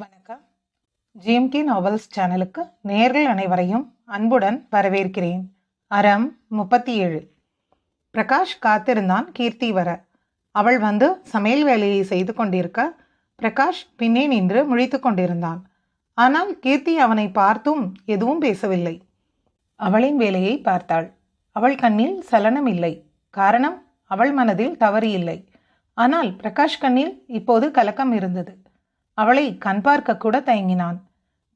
வணக்கம். GMK novels சேனலுக்கு நேர்கள் அனைவரையும் அன்புடன் வரவேற்கிறேன். அறம் முப்பத்தி ஏழு பிரகாஷ் காத்திருந்தான் கீர்த்தி வர. அவள் வந்து சமையல் வேலையை செய்து கொண்டிருக்க பிரகாஷ் பின்னே நின்று முழித்து கொண்டிருந்தான். ஆனால் கீர்த்தி அவனை பார்த்தும் எதுவும் பேசவில்லை. அவளின் வேலையை பார்த்தாள். அவள் கண்ணில் சலனம் இல்லை. காரணம் அவள் மனதில் தவறு இல்லை. ஆனால் பிரகாஷ் கண்ணில் இப்போது கலக்கம் இருந்தது. அவளை கண் பார்க்க கூட தயங்கினான்.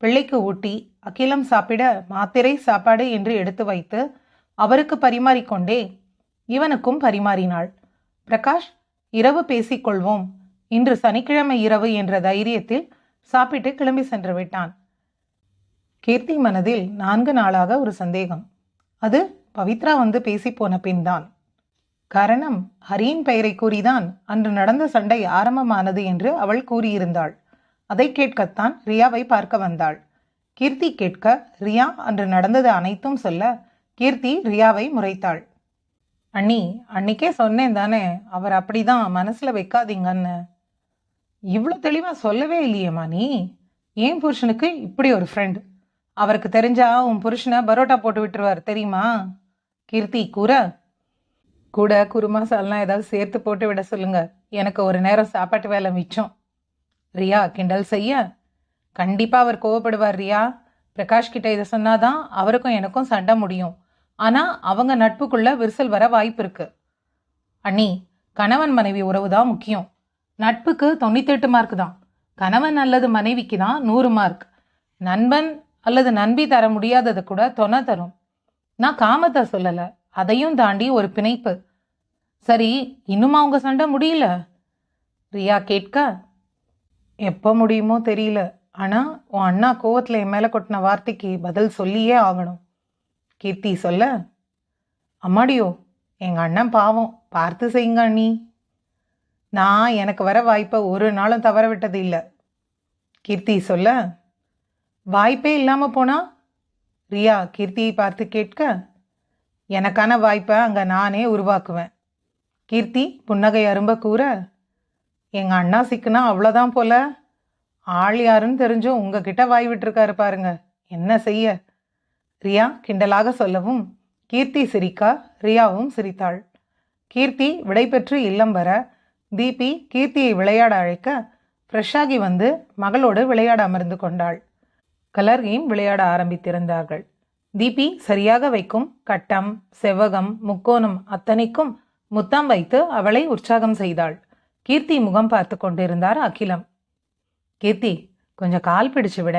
பிள்ளைக்கு ஊட்டி அகிலம் சாப்பிட மாத்திரை சாப்பாடு என்று எடுத்து வைத்து அவருக்கு பரிமாறிக்கொண்டே இவனுக்கும் பரிமாறினாள். பிரகாஷ் இரவு பேசிக்கொள்வோம். இன்று சனிக்கிழமை இரவு என்ற தைரியத்தில் சாப்பிட்டு கிளம்பி சென்று விட்டான். கீர்த்தி மனதில் நான்கு நாளாக ஒரு சந்தேகம். அது பவித்ரா வந்து பேசி போன பின்தான். காரணம் ஹரியின் பெயரை கூறிதான் அன்று நடந்த சண்டை ஆரம்பமானது என்று அவள் கூறியிருந்தாள். அதை கேட்கத்தான் ரியாவை பார்க்க வந்தாள். கீர்த்தி கேட்க ரியா அன்று நடந்தது அனைத்தும் சொல்ல கீர்த்தி ரியாவை முறைத்தாள். அண்ணி அன்னைக்கே சொன்னேன் தானே அவர் அப்படிதான் மனசுல வைக்காதீங்கன்னு. இவ்வளோ தெளிவாக சொல்லவே இல்லையேம்மா நீ ஏன் புருஷனுக்கு இப்படி ஒரு ஃப்ரெண்ட் அவருக்கு தெரிஞ்சா உன் புருஷனை பரோட்டா போட்டு விட்டுருவார் தெரியுமா? கீர்த்தி கூற கூட குருமாசாலாம் ஏதாவது சேர்த்து போட்டு விட சொல்லுங்க. எனக்கு ஒரு நேரம் சாப்பாட்டு வேலை மிச்சம். ரியா கிண்டல் செய்ய. கண்டிப்பாக அவர் கோவப்படுவார் ரியா. பிரகாஷ் கிட்ட இதை சொன்னாதான் அவருக்கும் எனக்கும் சண்டை முடியும். ஆனால் அவங்க நட்புக்குள்ள விரிசல் வர வாய்ப்பு இருக்கு. அண்ணி கணவன் மனைவி உறவு தான் முக்கியம். நட்புக்கு தொண்ணூத்தெட்டு மார்க் தான். கணவன் அல்லது மனைவிக்கு தான் நூறு மார்க் நண்பன் அல்லது நண்பி தர முடியாதது கூட தொணை தரும். நான் காமத்தை சொல்லலை. அதையும் தாண்டி ஒரு பிணைப்பு. சரி இன்னுமா உங்க சண்டை முடியல? ரியா கேட்க எப்போ முடியுமோ தெரியல. ஆனால் உன் அண்ணா கோவத்தில் என் மேலே கொட்டின வார்த்தைக்கு பதில் சொல்லியே ஆகணும். கீர்த்தி சொல்ல. அம்மாடியோ எங்கள் அண்ணன் பாவம். பார்த்து செய்யுங்க அண்ணி. நான் எனக்கு வர வாய்ப்பை ஒரு நாளும் தவற விட்டது இல்லை. கீர்த்தி சொல்ல. வாய்ப்பே இல்லாமல் போனா? ரியா கீர்த்தியை பார்த்து கேட்க. எனக்கான வாய்ப்பை அங்கே நானே உருவாக்குவேன். கீர்த்தி புன்னகை அரும்ப கூற. எங்கள் அண்ணா சிக்குனா அவ்வளோதான் போல. ஆள் யாருன்னு தெரிஞ்சும் உங்ககிட்ட வாய் விட்டுருக்காரு பாருங்க. என்ன செய்ய? ரியா கிண்டலாக சொல்லவும் கீர்த்தி சிரிக்கா ரியாவும் சிரித்தாள். கீர்த்தி விடைபெற்று இல்லம் வர தீபி கீர்த்தியை விளையாட அழைக்க ஃப்ரெஷ்ஷாகி வந்து மகளோடு விளையாட அமர்ந்து கொண்டாள். கலர் கேம் விளையாட ஆரம்பித்திருந்தார்கள். தீபி சரியாக வைக்கும் கட்டம் செவ்வகம் முக்கோணம் அத்தனைக்கும் முத்தம் வைத்து அவளை உற்சாகம் செய்தாள். கீர்த்தி முகம் பார்த்து கொண்டிருந்தார் அகிலம். கீர்த்தி கொஞ்சம் கால் பிடிச்சு விட.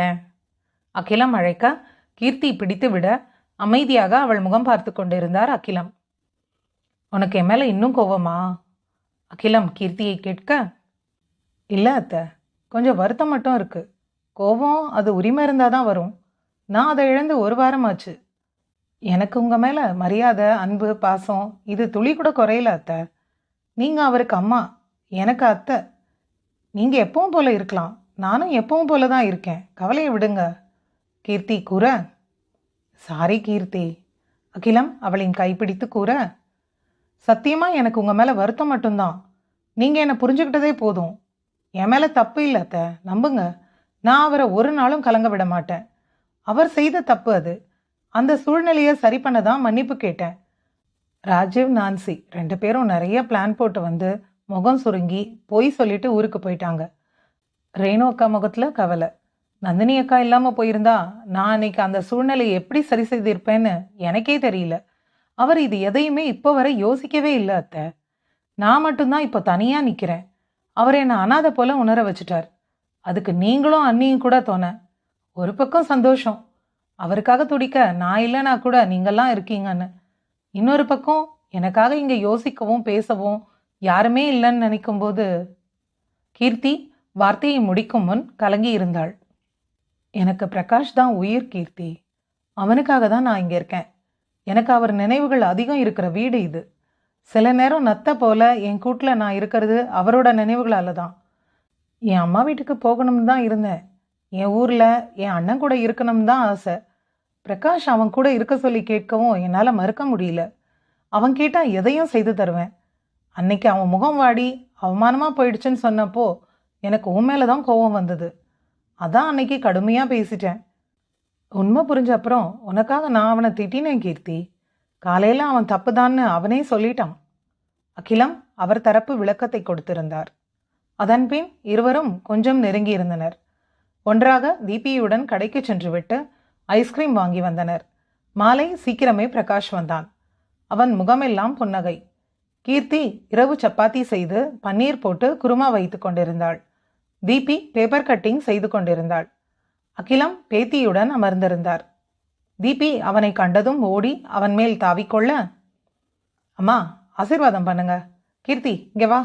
அகிலம் அழைக்க கீர்த்தி பிடித்து விட அமைதியாக அவள் முகம் பார்த்து கொண்டிருந்தார் அகிலம். உனக்கு என் மேலே இன்னும் கோவமா? அகிலம் கீர்த்தியை கேட்க இல்லை அத்தை கொஞ்சம் வருத்தம் மட்டும் இருக்கு. கோபம் அது உரிமை இருந்தால் தான் வரும். நான் அதை இழந்து ஒரு வாரம் ஆச்சு. எனக்கு உங்கள் மேலே மரியாதை அன்பு பாசம் இது துளி கூட குறையல அத்தை. நீங்கள் அவருக்கு அம்மா. எனக்கு அத்தை நீங்கள் எப்பவும் போல இருக்கலாம். நானும் எப்பவும் போல தான் இருக்கேன். கவலையை விடுங்க. கீர்த்தி கூற. சாரி கீர்த்தி. அகிலம் அவளின் கைப்பிடித்து கூற. சத்தியமாக எனக்கு உங்கள் மேலே வருத்தம் மட்டும்தான். நீங்கள் என்னை புரிஞ்சுக்கிட்டதே போதும். என் மேலே தப்பு இல்லை அத்தை. நம்புங்க. நான் அவரை ஒரு நாளும் கலங்க விட மாட்டேன். அவர் செய்த தப்பு அது. அந்த சூழ்நிலையை சரி பண்ண தான் மன்னிப்பு கேட்டேன். ராஜீவ் நான்சி. ரெண்டு பேரும் நிறைய பிளான் போட்டு வந்து முகம் சுருங்கி பொய் சொல்லிட்டு ஊருக்கு போயிட்டாங்க. ரேணு அக்கா முகத்தில் கவலை. நந்தினி அக்கா இல்லாமல் போயிருந்தா நான் அன்னைக்கு அந்த சூழ்நிலையை எப்படி சரி செய்திருப்பேன்னு எனக்கே தெரியல. அவர் இது எதையுமே இப்போ வரை யோசிக்கவே இல்லை அத்தை. நான் மட்டும்தான் இப்போ தனியாக நிற்கிறேன் அவர் என்னை அனாதை போல உணர வச்சுட்டார். அதுக்கு நீங்களும் அண்ணியும் கூட தோண. ஒரு பக்கம் சந்தோஷம். அவருக்காக துடிக்க நான் இல்லைனா கூட நீங்கள்லாம் இருக்கீங்கன்னு. இன்னொரு பக்கம் எனக்காக இங்கே யோசிக்கவும் பேசவும் யாருமே இல்லைன்னு நினைக்கும்போது கீர்த்தி வார்த்தையை முடிக்கும் முன் கலங்கி இருந்தாள். எனக்கு பிரகாஷ் தான் உயிர் கீர்த்தி. அவனுக்காக தான் நான் இங்கே இருக்கேன். எனக்கு அவர் நினைவுகள் அதிகம் இருக்கிற வீடு இது. சில நேரம் நத்த போல என் கூட்டில் நான் இருக்கிறது அவரோட நினைவுகளால தான். என் அம்மா வீட்டுக்கு போகணும்னு தான் இருந்தேன். என் ஊரில் என் அண்ணன் கூட இருக்கணும்னு தான் ஆசை. பிரகாஷ் அவன் கூட இருக்க சொல்லி கேட்கவும் என்னால் மறுக்க முடியல. அவன் கேட்டால் எதையும் செய்து தருவேன். அன்னைக்கு அவன் முகம் வாடி அவமானமாக போயிடுச்சுன்னு சொன்னப்போ எனக்கு உன் மேலே தான் கோவம் வந்தது. அதான் அன்னைக்கு கடுமையாக பேசிட்டேன். உண்மை புரிஞ்ச அப்புறம் உனக்காக நான் அவனை திட்டினேன் கீர்த்தி. காலையில் அவன் தப்புதான்னு அவனே சொல்லிட்டான். அகிலம் அவர் தரப்பு விளக்கத்தை கொடுத்திருந்தார். அதன்பின் இருவரும் கொஞ்சம் நெருங்கியிருந்தனர் ஒன்றாக தீபியுடன் கடைக்கு சென்றுவிட்டு ஐஸ்கிரீம் வாங்கி வந்தனர். மாலை சீக்கிரமே பிரகாஷ் வந்தான். அவன் முகமெல்லாம் புன்னகை. கீர்த்தி இரவு சப்பாத்தி செய்து பன்னீர் போட்டு குருமா வைத்து கொண்டிருந்தாள். தீபி பேப்பர் கட்டிங் செய்து கொண்டிருந்தாள். அகிலம் பேத்தியுடன் அமர்ந்திருந்தார். தீபி அவனை கண்டதும் ஓடி அவன் மேல் தாவிக்கொள்ள அம்மா ஆசிர்வாதம் பண்ணுங்க. கீர்த்தி இங்கே வா.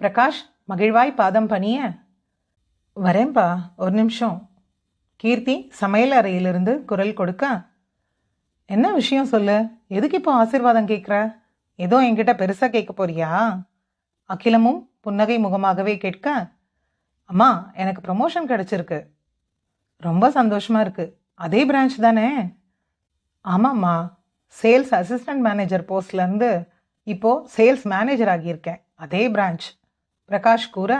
பிரகாஷ் மகிழ்வாய் பாதம் பண்ணிய வரேன்பா ஒரு நிமிஷம். கீர்த்தி சமையல் அறையிலிருந்து குரல் கொடுக்க என்ன விஷயம் சொல்லு? எதுக்கு இப்போ ஆசீர்வாதம் கேட்குற? ஏதோ என்கிட்ட பெருசாக கேட்க போறியா? அகிலமும் புன்னகை முகமாகவே கேட்க அம்மா எனக்கு ப்ரமோஷன் கிடச்சிருக்கு. ரொம்ப சந்தோஷமாக இருக்குது அதே பிரான்ச் தானே? ஆமாம்மா. சேல்ஸ் அசிஸ்டன்ட் மேனேஜர் போஸ்ட்லேருந்து இப்போது சேல்ஸ் மேனேஜர் ஆகியிருக்கேன். அதே பிரான்ச் பிரகாஷ் கூற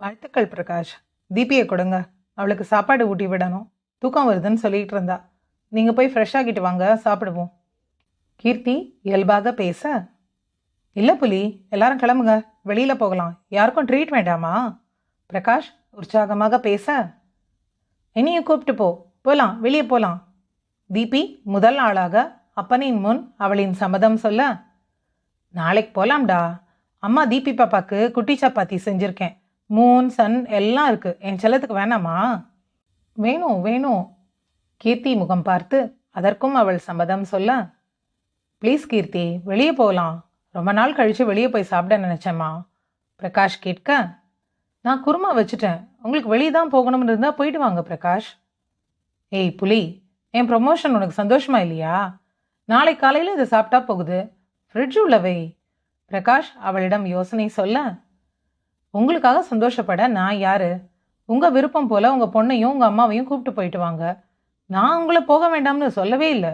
வாழ்த்துக்கள் பிரகாஷ். தீபியை கொடுங்க. அவளுக்கு சாப்பாடு ஊட்டி விடணும். தூக்கம் வருதுன்னு சொல்லிகிட்டு இருந்தா. நீங்கள் போய் ஃப்ரெஷ் ஆகிட்டு வாங்க. சாப்பிடுவோம். கீர்த்தி இயல்பாக பேச இல்லை புலி எல்லாரும் கிளம்புங்க. வெளியில் போகலாம். யாருக்கும் ட்ரீட் வேண்டாமா? பிரகாஷ் உற்சாகமாக பேச என்னையும் கூப்பிட்டு போ. போலாம். வெளியே போகலாம் தீபி முதல் ஆளாக அப்பனின் முன் அவளின் சம்மதம் சொல்ல நாளைக்கு போகலாம்டா அம்மா தீபி பாப்பாக்கு குட்டி சப்பாத்தி செஞ்சுருக்கேன். மூன் சன் எல்லாம் இருக்கு. என் செல்லத்துக்கு வேணாமா? வேணும் வேணும். கீர்த்தி முகம் பார்த்து அதற்கும் அவள் சம்மதம் சொல்ல ப்ளீஸ் கீர்த்தி வெளியே போகலாம் ரொம்ப நாள் கழித்து வெளியே போய் சாப்பிட நினச்சேம்மா. பிரகாஷ் கேட்க நான் குருமா வச்சுட்டேன். உங்களுக்கு வெளியே தான் போகணும்னு இருந்தால் போயிட்டு வாங்க பிரகாஷ். ஏய் புலி என் ப்ரொமோஷன் உனக்கு சந்தோஷமா இல்லையா? நாளை காலையில் இதை சாப்பிட்டா போகுது. ஃப்ரிட்ஜ் உள்ளவை பிரகாஷ் அவளிடம் யோசனை சொல்ல உங்களுக்காக சந்தோஷப்பட நான் யாரு? உங்கள் விருப்பம் போல் உங்கள் பொண்ணையும் உங்கள் அம்மாவையும் கூப்பிட்டு போயிட்டு வாங்க. நான் உங்களை போக வேண்டாம்னு சொல்லவே இல்லை.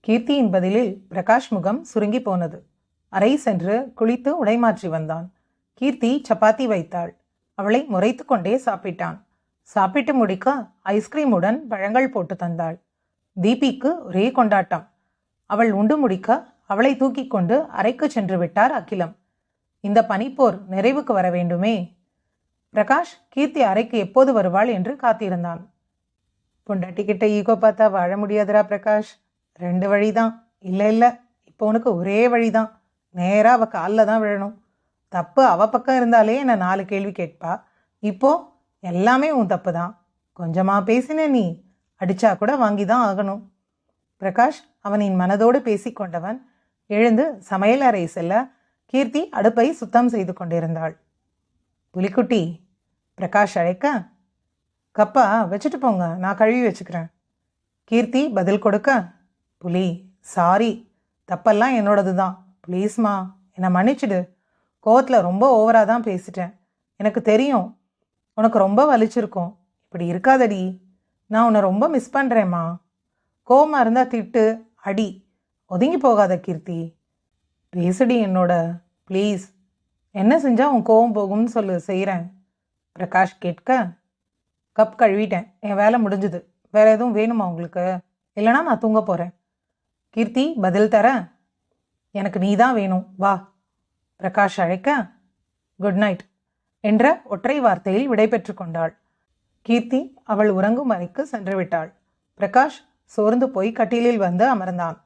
கீர்த்தியின் பதிலில் பிரகாஷ் முகம் சுருங்கி போனது. அறை சென்று குளித்து உடைமாற்றி வந்தான். கீர்த்தி சப்பாத்தி வைத்தாள். அவளை முறைத்து கொண்டே சாப்பிட்டான். சாப்பிட்டு முடிக்க ஐஸ்கிரீமுடன் பழங்கள் போட்டு தந்தாள். தீபிக்கு ஒரே கொண்டாட்டம். அவள் உண்டு முடிக்க அவளை தூக்கி கொண்டு அறைக்கு சென்று விட்டார் அகிலம். இந்த பனிப்போர் நிறைவுக்கு வர வேண்டுமே? பிரகாஷ் கீர்த்தி அறைக்கு எப்போது வருவாள் என்று காத்திருந்தான். பொண்டாட்டிக்கிட்ட ஈகோ பார்த்தா வாழ முடியாதரா பிரகாஷ். ரெண்டு வழிதான். இல்லை இல்லை இப்போ உனக்கு ஒரே வழிதான். நேராக அவள் காலில் தான் விழணும். தப்பு அவ பக்கம் இருந்தாலே என்னை நாலு கேள்வி கேட்பா. இப்போ எல்லாமே உன் தப்பு தான் கொஞ்சமாக பேசின நீ அடித்தா கூட வாங்கி தான் ஆகணும். பிரகாஷ் அவனின் மனதோடு பேசிக்கொண்டவன் எழுந்து சமையல் அறை செல்ல கீர்த்தி அடுப்பை சுத்தம் செய்து கொண்டிருந்தாள். புலிக்குட்டி பிரகாஷ் அழைக்க கப்பா வச்சுட்டு போங்க. நான் கழுவி வச்சுக்கிறேன். கீர்த்தி பதில் கொடுக்க புலி சாரி தப்பெல்லாம் என்னோடது தான் ப்ளீஸ்மா என்னை மன்னிச்சிடு. கோவத்தில் ரொம்ப ஓவராக தான் பேசிட்டேன். எனக்கு தெரியும். உனக்கு ரொம்ப வலிச்சிருக்கும். இப்படி இருக்காதடி. நான் உன்னை ரொம்ப மிஸ் பண்ணுறேம்மா கோவமாக இருந்தால் திட்டு அடி. ஒதுங்கி போகாத கீர்த்தி. பேசுடி என்னோட. ப்ளீஸ் என்ன செஞ்சால் உன் கோவம் போகும்னு சொல்லு செய்கிறேன் பிரகாஷ் கேட்க கப் கழுவிட்டேன். என் வேலை முடிஞ்சுது. வேறு எதுவும் வேணுமா உங்களுக்கு? இல்லைனா நான் தூங்க போகிறேன் கீர்த்தி பதில் தர. எனக்கு நீ தான் வேணும். வா. பிரகாஷ் அழைக்க குட் நைட் என்ற ஒற்றை வார்த்தையில் விடைபெற்று கொண்டாள். கீர்த்தி அவள் உறங்கும் அறைக்கு சென்று விட்டாள். பிரகாஷ் சோர்ந்து போய் கட்டிலில் வந்து அமர்ந்தான்.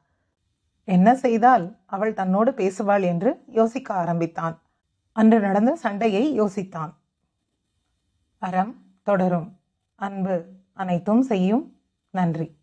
என்ன செய்தால் அவள் தன்னோடு பேசுவாள்? என்று யோசிக்க ஆரம்பித்தான். அன்று நடந்த சண்டையை யோசித்தான். அறம் தொடரும். அன்பு அனைத்தும் செய்யும். நன்றி.